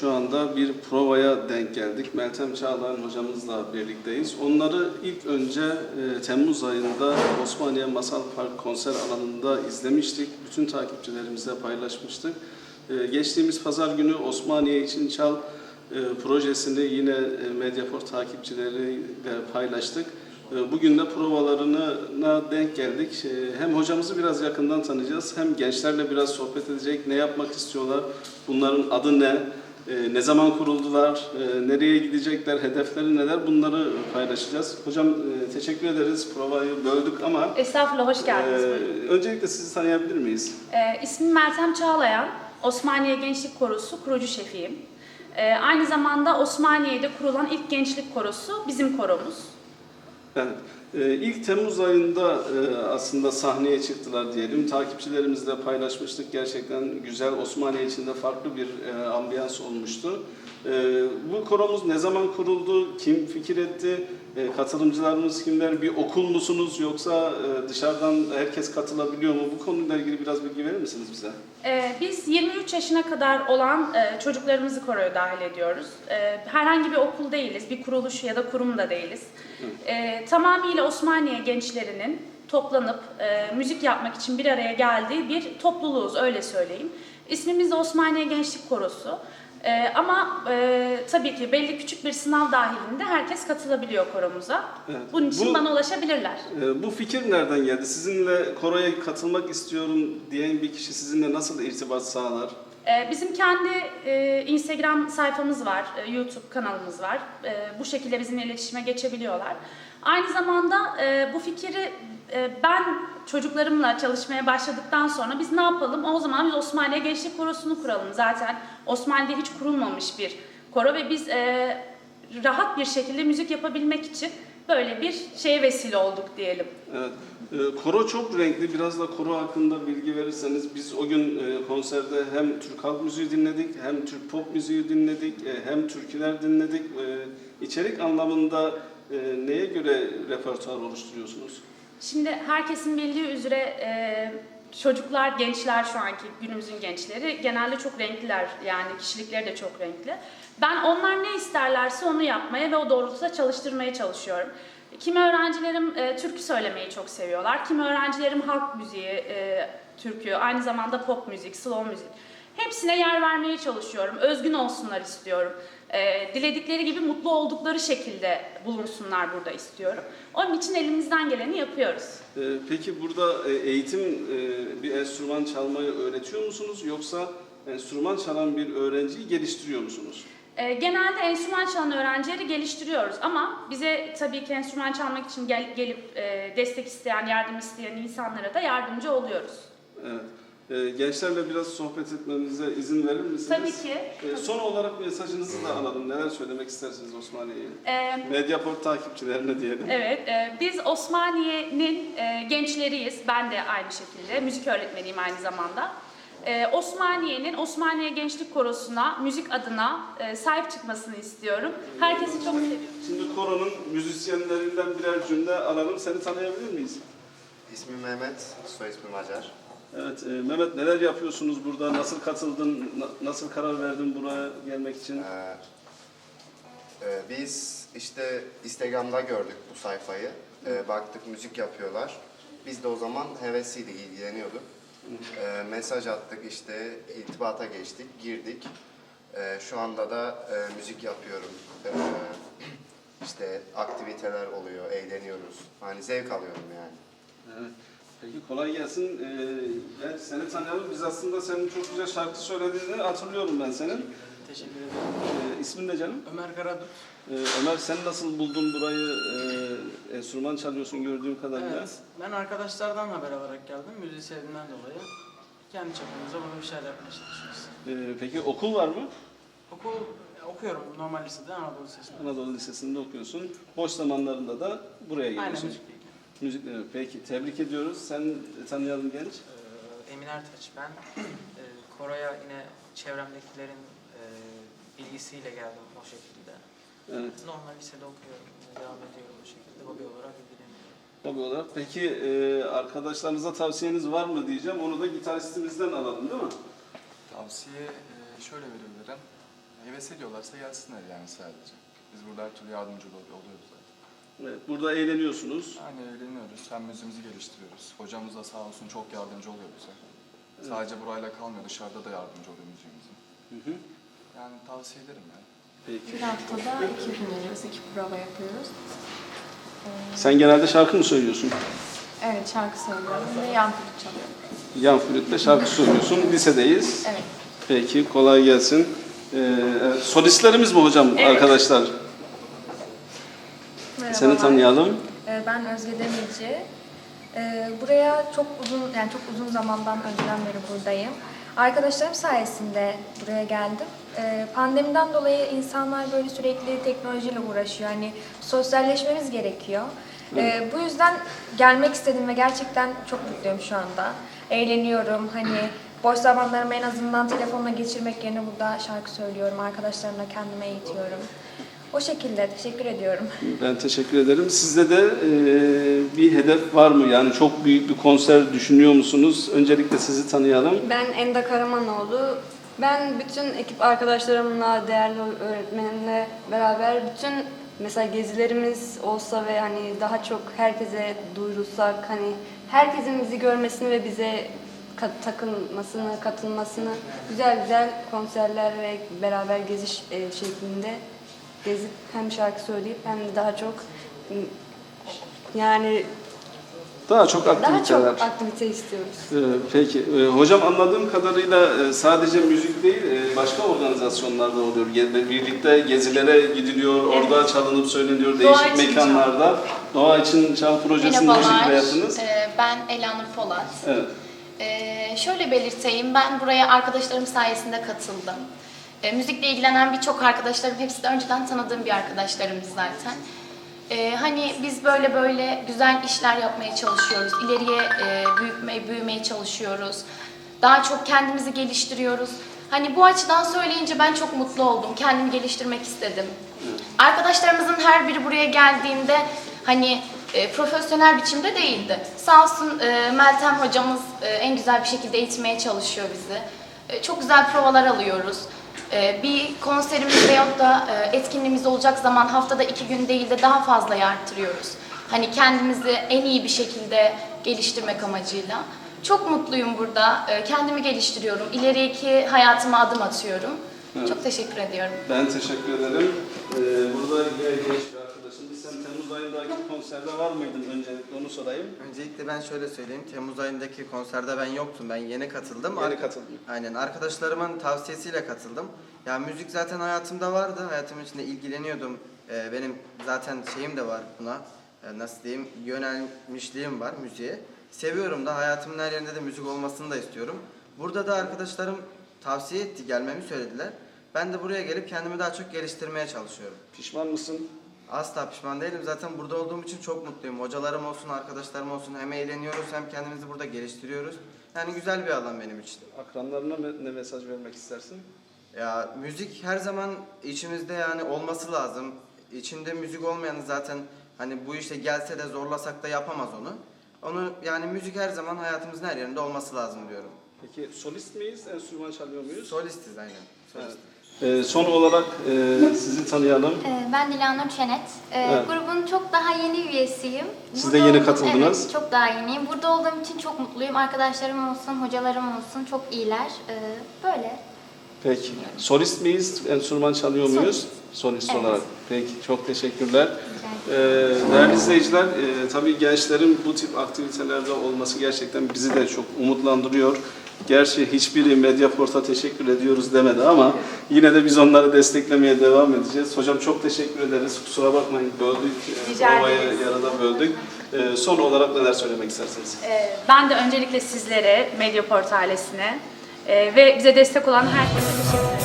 şu anda bir provaya denk geldik. Meltem Çağlayan hocamızla birlikteyiz. Onları ilk önce e, Temmuz ayında Osmaniye Masal Park konser alanında izlemiştik. Bütün takipçilerimizle paylaşmıştık. E, geçtiğimiz pazar günü Osmaniye için Çal e, projesini yine e, Medyafor takipçileriyle paylaştık. E, Bugün de provalarına denk geldik. E, Hem hocamızı biraz yakından tanıyacağız, hem gençlerle biraz sohbet edecek. Ne yapmak istiyorlar, bunların adı ne, e, ne zaman kuruldular, e, nereye gidecekler, hedefleri neler bunları paylaşacağız. Hocam e, teşekkür ederiz, provayı böldük ama Estağfurullah, hoş geldiniz. e, öncelikle sizi tanıyabilir miyiz? Ee, ismim Meltem Çağlayan, Osmaniye Gençlik Korosu kurucu şefiyim. Aynı zamanda Osmaniye'de kurulan ilk gençlik korosu bizim koromuz. Evet. Ee, İlk Temmuz ayında e, aslında sahneye çıktılar diyelim. Takipçilerimizle paylaşmıştık. Gerçekten güzel Osmaniye içinde farklı bir e, ambiyans olmuştu. E, Bu koromuz ne zaman kuruldu? Kim fikir etti? E, Katılımcılarımız kimler? Bir okul musunuz yoksa e, dışarıdan herkes katılabiliyor mu? Bu konuyla ilgili biraz bilgi verir misiniz bize? Ee, biz 23 yaşına kadar olan e, çocuklarımızı koroya dahil ediyoruz. Herhangi bir okul değiliz, bir kuruluş ya da kurum da değiliz. Ee, tamamıyla Osmaniye gençlerinin toplanıp e, müzik yapmak için bir araya geldiği bir topluluğuz, öyle söyleyeyim. İsmimiz de Osmaniye Gençlik Korosu. Ee, ama e, tabii ki belli küçük bir sınav dahilinde herkes katılabiliyor koromuza. Evet. Bunun için Bu- bana ulaşabilirler. E, Bu fikir nereden geldi? Sizinle koroya katılmak istiyorum diyen bir kişi sizinle nasıl irtibat sağlar? Ee, Bizim kendi e, Instagram sayfamız var, e, YouTube kanalımız var. E, Bu şekilde bizimle iletişime geçebiliyorlar. Aynı zamanda bu fikri ben çocuklarımla çalışmaya başladıktan sonra biz ne yapalım? O zaman biz Osmaniye Gençlik Korosu'nu kuralım. Zaten Osmaniye'de hiç kurulmamış bir koro ve biz rahat bir şekilde müzik yapabilmek için böyle bir şeye vesile olduk diyelim. Evet. Ee, Koro çok renkli. Biraz da koro hakkında bilgi verirseniz biz o gün e, konserde hem Türk halk müziği dinledik, hem Türk pop müziği dinledik, e, hem türküler dinledik. E, İçerik anlamında e, neye göre repertuar oluşturuyorsunuz? Şimdi herkesin bildiği üzere e, çocuklar, gençler şu anki günümüzün gençleri genelde çok renkliler yani kişilikleri de çok renkli. Ben onlar ne isterlerse onu yapmaya ve o doğrultuda çalıştırmaya çalışıyorum. Kimi öğrencilerim e, türkü söylemeyi çok seviyorlar, kimi öğrencilerim halk müziği, e, türkü, aynı zamanda pop müzik, slow müzik. Hepsine yer vermeye çalışıyorum, özgün olsunlar istiyorum. E, diledikleri gibi mutlu oldukları şekilde bulunsunlar burada istiyorum. Onun için elimizden geleni yapıyoruz. E, Peki burada e, eğitim, e, bir enstrüman çalmayı öğretiyor musunuz? Yoksa enstrüman çalan bir öğrenciyi geliştiriyor musunuz? Ee, Genelde enstrüman çalan öğrencileri geliştiriyoruz ama bize tabii ki enstrüman çalmak için gel- gelip e, destek isteyen, yardım isteyen insanlara da yardımcı oluyoruz. Evet. E, Gençlerle biraz sohbet etmemize izin verir misiniz? Tabii ki. E, Son olarak mesajınızı da alalım. Neler söylemek istersiniz Osmaniye'ye? Ee, Mediaport takipçilerine diyelim. Evet, e, biz Osmaniye'nin e, gençleriyiz. Ben de aynı şekilde. Müzik öğretmeniyim aynı zamanda. E, Osmaniye'nin Osmaniye Gençlik Korosu'na, müzik adına e, sahip çıkmasını istiyorum. Herkesi çok seviyorum. Şimdi koronun müzisyenlerinden birer cümle alalım. Seni tanıyabilir miyiz? İsmim Mehmet, soy ismim Acar. Evet, e, Mehmet neler yapıyorsunuz burada? Nasıl katıldın? Na- nasıl karar verdin buraya gelmek için? Ee, e, biz işte Instagram'da gördük bu sayfayı. Ee, baktık müzik yapıyorlar. Biz de o zaman hevesliydik, ilgileniyorduk. Ee, mesaj attık işte, irtibata geçtik, girdik. Ee, şu anda da e, müzik yapıyorum. Ee, işte aktiviteler oluyor, eğleniyoruz. Hani zevk alıyorum yani. Evet. Peki kolay gelsin. Ee, ben seni tanıyalım. Biz aslında senin çok güzel şarkı söylediğini hatırlıyorum ben senin. Teşekkür ederim. Ee, ismin ne canım? Ömer Karadut. Ee, Ömer sen nasıl buldun burayı? Ee, enstrüman çalıyorsun gördüğüm kadarıyla. Evet, ben arkadaşlardan haber alarak geldim. Müziği sevdiğimden dolayı. Kendi çapımızda bunu bir şeyler yapmaya çalışıyoruz. Ee, peki okul var mı? Okul okuyorum normal lisede Anadolu Lisesi'nde. Anadolu Lisesi'nde okuyorsun. Boş zamanlarında da buraya Aynen geliyorsun. müzikle ilgili. Müzikle. Peki tebrik ediyoruz. Sen tanıyalım genç. Ee, Emin Ertaç ben. Ee, Koro'ya yine çevremdekilerin e, bilgisiyle geldim o şekilde. Evet. Normal lisede okuyorum, devam ediyorum o şekilde hobi olarak ilgileniyorum. Hobi olarak. Peki e, arkadaşlarınıza tavsiyeniz var mı diyeceğim. Onu da gitaristimizden alalım değil mi? Tavsiye e, şöyle verebilirim. Heves ediyorlarsa gelsinler yani sadece. Biz burada her türlü yardımcı ol- oluyoruz. Evet, burada eğleniyorsunuz. Yani eğleniyoruz, hem müziğimizi geliştiriyoruz. Hocamız da sağ olsun çok yardımcı oluyor bize. Sadece burayla kalmıyor, dışarıda da yardımcı oluyor müziğimize. Hı hı. Yani tavsiye ederim yani. Peki. Bir haftada iki gün veriyoruz, iki prova yapıyoruz. Ee, Sen genelde şarkı mı söylüyorsun? Evet, şarkı söylüyorum ve yan flüt çalıyorum. Yan flütle şarkı söylüyorsun. Lisedeyiz. Evet. Peki kolay gelsin. Ee, evet, solistlerimiz mi hocam Evet. arkadaşlar? Seni tanıyalım. Ee, Ben Özge Demirci. Ee, Buraya çok uzun, yani çok uzun zamandan önceden beri buradayım. Arkadaşlarım sayesinde buraya geldim. Ee, Pandemiden dolayı insanlar böyle sürekli teknolojiyle uğraşıyor. Hani sosyalleşmemiz gerekiyor. Ee, Bu yüzden gelmek istedim ve gerçekten çok mutluyum şu anda. Eğleniyorum. Hani boş zamanlarımı en azından telefonla geçirmek yerine burada şarkı söylüyorum. Arkadaşlarımla kendime eğitiyorum. O şekilde teşekkür ediyorum. Ben teşekkür ederim. Sizde de e, bir hedef var mı? Yani çok büyük bir konser düşünüyor musunuz? Öncelikle sizi tanıyalım. Ben Enda Karamanoğlu. Ben bütün ekip arkadaşlarımla, değerli öğretmenimle beraber bütün mesela gezilerimiz olsa ve hani daha çok herkese duyurulsak hani herkesin bizi görmesini ve bize kat- takılmasını, katılmasını güzel güzel konserler ve beraber geziş e, şeklinde gezip hem şarkı söyleyip hem de daha çok yani Daha çok daha aktiviteler. çok aktivite istiyoruz. Ee, Peki. Ee, Hocam anladığım kadarıyla e, sadece müzik değil, e, başka organizasyonlar da oluyor. Ge- Birlikte gezilere gidiliyor, orada çalınıp söyleniyor Doğa değişik mekanlarda. Doğa için Çal projesini bu şekilde Merhabalar, yaptınız. Ee, ben Elanur Polat. Evet. Ee, şöyle belirteyim, ben buraya arkadaşlarım sayesinde katıldım. Ee, müzikle ilgilenen birçok arkadaşlarım, hepsi de önceden tanıdığım bir arkadaşlarımdı zaten. Ee, hani biz böyle böyle güzel işler yapmaya çalışıyoruz, ileriye e, büyütmeye, büyümeye çalışıyoruz. Daha çok kendimizi geliştiriyoruz. Hani bu açıdan söyleyince ben çok mutlu oldum, kendimi geliştirmek istedim. Arkadaşlarımızın her biri buraya geldiğinde hani e, profesyonel biçimde değildi. Sağ olsun e, Meltem hocamız e, en güzel bir şekilde eğitmeye çalışıyor bizi. E, çok güzel provalar alıyoruz. E, bir konserimiz veyahut da e, etkinliğimiz olacak zaman haftada iki gün değil de daha fazla arttırıyoruz. Hani kendimizi en iyi bir şekilde geliştirmek amacıyla. Çok mutluyum burada. E, kendimi geliştiriyorum. İleriki hayatıma adım atıyorum. Evet. Çok teşekkür ediyorum. Ben teşekkür ederim. Ee, burada yine genç bir arkadaşımız. Sen Temmuz ayındaki konserde var mıydın? Öncelikle onu sorayım. Öncelikle ben şöyle söyleyeyim. Temmuz ayındaki konserde ben yoktum. Ben yeni katıldım. Yeni Ar- katıldım. Aynen. Arkadaşlarımın tavsiyesiyle katıldım. Ya müzik zaten hayatımda vardı. Hayatımın içinde ilgileniyordum. Ee, benim zaten şeyim de var buna. Ee, nasıl diyeyim? Yönelmişliğim var müziğe. Seviyorum da hayatımın her yerinde de müzik olmasını da istiyorum. Burada da arkadaşlarım tavsiye etti, gelmemi söylediler. Ben de buraya gelip kendimi daha çok geliştirmeye çalışıyorum. Pişman mısın? Asla pişman değilim. Zaten burada olduğum için çok mutluyum. Hocalarım olsun, arkadaşlarım olsun. Hem eğleniyoruz hem kendimizi burada geliştiriyoruz. Yani güzel bir alan benim için. Akranlarına ne mesaj vermek istersin? Ya müzik her zaman içimizde yani olması lazım. İçinde müzik olmayanı zaten hani bu işte gelse de zorlasak da yapamaz onu. Onu yani müzik her zaman hayatımızın her yerinde olması lazım diyorum. Peki solist miyiz? Enstrüman çalıyor muyuz? Solistiz aynen. Solist. Ee, son olarak e, sizi tanıyalım. Ee, Ben Dilanur Çenet. Ee, Evet. Grubun çok daha yeni üyesiyim. Siz de yeni olduğum- katıldınız. Evet, çok daha yeniyim. Burada olduğum için çok mutluyum. Arkadaşlarım olsun, hocalarım olsun çok iyiler. Ee, Böyle. Peki. Solist miyiz? Enstrüman çalıyor muyuz? Solist Evet. olarak. Peki. Çok teşekkürler. Ee, değerli izleyiciler, e, tabii gençlerin bu tip aktivitelerde olması gerçekten bizi de çok umutlandırıyor. Gerçi hiçbiri Mediaport'a teşekkür ediyoruz demedi ama yine de biz onları desteklemeye devam edeceğiz. Hocam çok teşekkür ederiz. Kusura bakmayın böldük. Rica provayı ederiz. yarıda böldük. Ee, son olarak neler söylemek istersiniz? Ee, Ben de öncelikle sizlere, Mediaport ailesine e, ve bize destek olan herkese teşekkür ederim.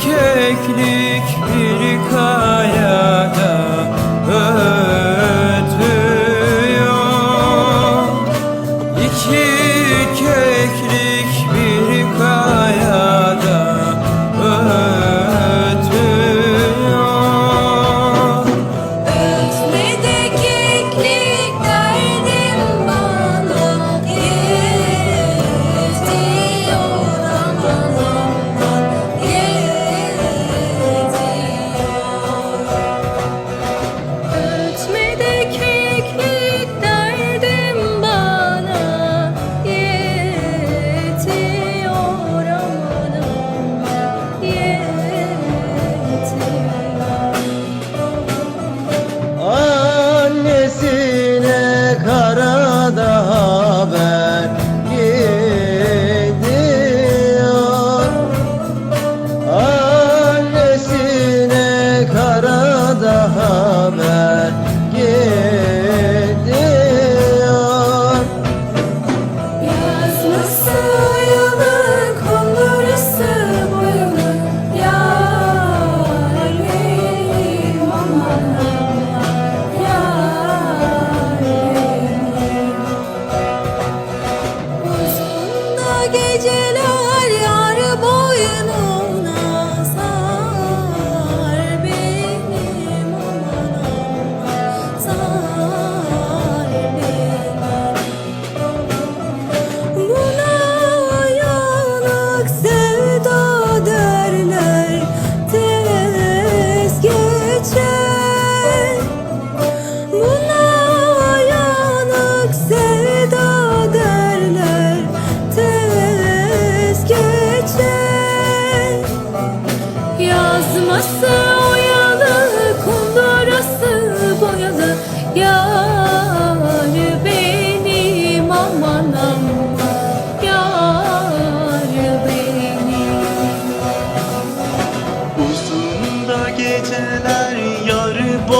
keklik bir kaya.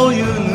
boyunu